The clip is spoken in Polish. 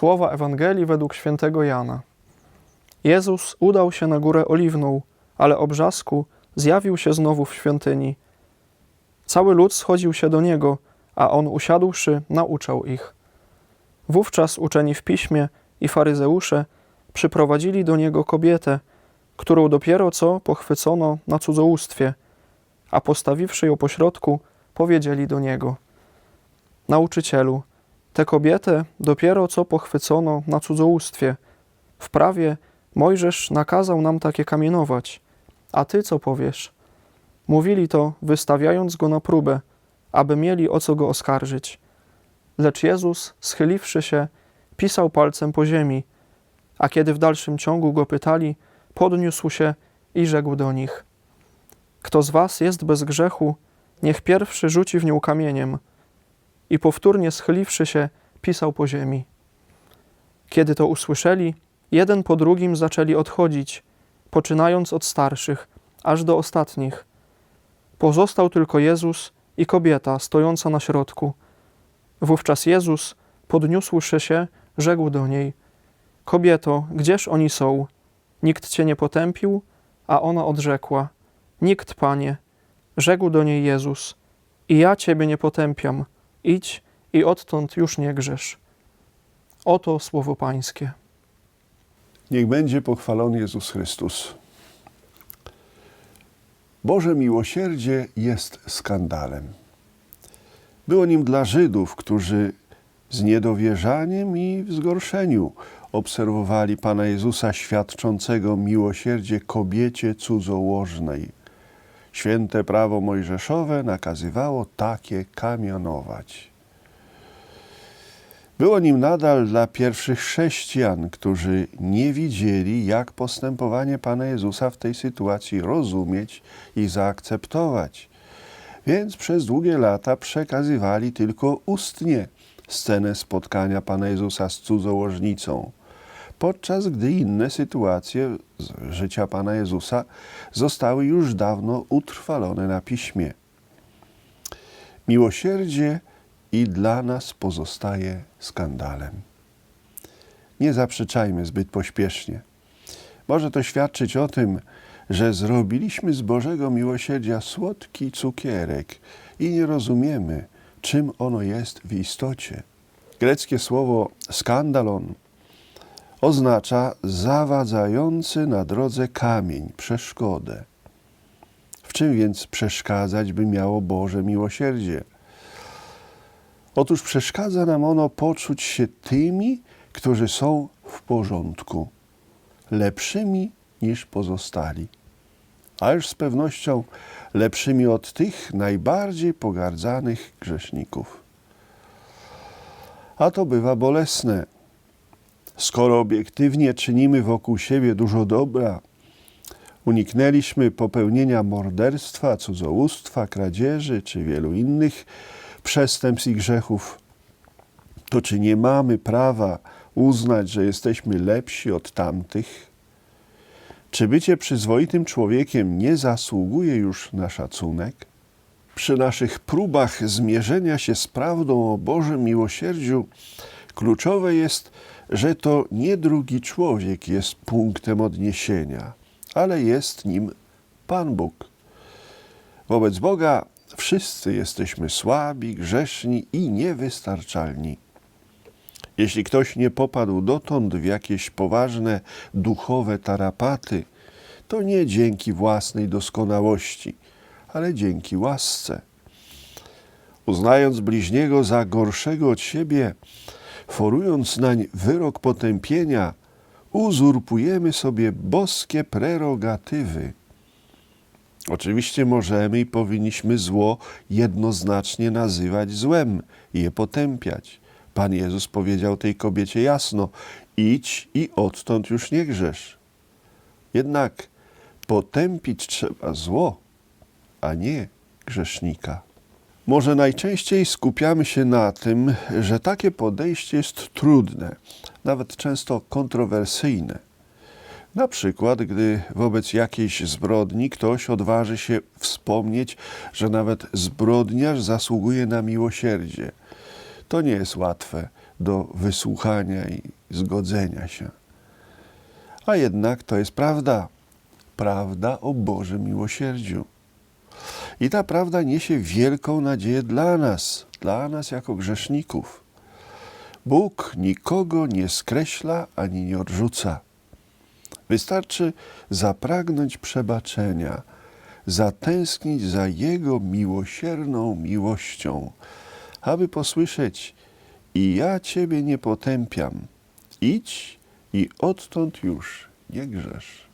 Słowa Ewangelii według świętego Jana. Jezus udał się na górę Oliwną, ale o brzasku zjawił się znowu w świątyni. Cały lud schodził się do niego, a on usiadłszy, nauczał ich. Wówczas uczeni w piśmie i faryzeusze przyprowadzili do niego kobietę, którą dopiero co pochwycono na cudzołóstwie, a postawiwszy ją pośrodku, powiedzieli do niego: Nauczycielu, tę kobietę dopiero co pochwycono na cudzołóstwie. W prawie Mojżesz nakazał nam takie kamienować. A ty co powiesz? Mówili to, wystawiając go na próbę, aby mieli o co go oskarżyć. Lecz Jezus, schyliwszy się, pisał palcem po ziemi, a kiedy w dalszym ciągu go pytali, podniósł się i rzekł do nich: Kto z was jest bez grzechu, niech pierwszy rzuci w nią kamieniem. I powtórnie schyliwszy się, pisał po ziemi. Kiedy to usłyszeli, jeden po drugim zaczęli odchodzić, poczynając od starszych, aż do ostatnich. Pozostał tylko Jezus i kobieta stojąca na środku. Wówczas Jezus, podniósłszy się, rzekł do niej: Kobieto, gdzież oni są? Nikt cię nie potępił? A ona odrzekła: Nikt, panie. Rzekł do niej Jezus: I ja ciebie nie potępiam. Idź i odtąd już nie grzesz. Oto słowo Pańskie. Niech będzie pochwalony Jezus Chrystus. Boże miłosierdzie jest skandalem. Było nim dla Żydów, którzy z niedowierzaniem i w zgorszeniu obserwowali Pana Jezusa świadczącego miłosierdzie kobiecie cudzołożnej. Święte prawo mojżeszowe nakazywało takie kamionować. Było nim nadal dla pierwszych chrześcijan, którzy nie widzieli, jak postępowanie Pana Jezusa w tej sytuacji rozumieć i zaakceptować. Więc przez długie lata przekazywali tylko ustnie scenę spotkania Pana Jezusa z cudzołożnicą, podczas gdy inne sytuacje życia Pana Jezusa zostały już dawno utrwalone na piśmie. Miłosierdzie i dla nas pozostaje skandalem. Nie zaprzeczajmy zbyt pośpiesznie. Może to świadczyć o tym, że zrobiliśmy z Bożego miłosierdzia słodki cukierek i nie rozumiemy, czym ono jest w istocie. Greckie słowo skandalon oznacza zawadzający na drodze kamień, przeszkodę. W czym więc przeszkadzać by miało Boże miłosierdzie? Otóż przeszkadza nam ono poczuć się tymi, którzy są w porządku, lepszymi niż pozostali, a już z pewnością lepszymi od tych najbardziej pogardzanych grzeszników. A to bywa bolesne. Skoro obiektywnie czynimy wokół siebie dużo dobra, uniknęliśmy popełnienia morderstwa, cudzołóstwa, kradzieży czy wielu innych przestępstw i grzechów, to czy nie mamy prawa uznać, że jesteśmy lepsi od tamtych? Czy bycie przyzwoitym człowiekiem nie zasługuje już na szacunek? Przy naszych próbach zmierzenia się z prawdą o Bożym miłosierdziu kluczowe jest, że to nie drugi człowiek jest punktem odniesienia, ale jest nim Pan Bóg. Wobec Boga wszyscy jesteśmy słabi, grzeszni i niewystarczalni. Jeśli ktoś nie popadł dotąd w jakieś poważne duchowe tarapaty, to nie dzięki własnej doskonałości, ale dzięki łasce. Uznając bliźniego za gorszego od siebie, forując nań wyrok potępienia, uzurpujemy sobie boskie prerogatywy. Oczywiście możemy i powinniśmy zło jednoznacznie nazywać złem i je potępiać. Pan Jezus powiedział tej kobiecie jasno: idź i odtąd już nie grzesz. Jednak potępić trzeba zło, a nie grzesznika. Może najczęściej skupiamy się na tym, że takie podejście jest trudne, nawet często kontrowersyjne. Na przykład, gdy wobec jakiejś zbrodni ktoś odważy się wspomnieć, że nawet zbrodniarz zasługuje na miłosierdzie. To nie jest łatwe do wysłuchania i zgodzenia się. A jednak to jest prawda. Prawda o Bożym miłosierdziu. I ta prawda niesie wielką nadzieję dla nas, dla nas jako grzeszników. Bóg nikogo nie skreśla ani nie odrzuca. Wystarczy zapragnąć przebaczenia, zatęsknić za Jego miłosierną miłością, aby posłyszeć: I ja Ciebie nie potępiam. Idź i odtąd już nie grzesz.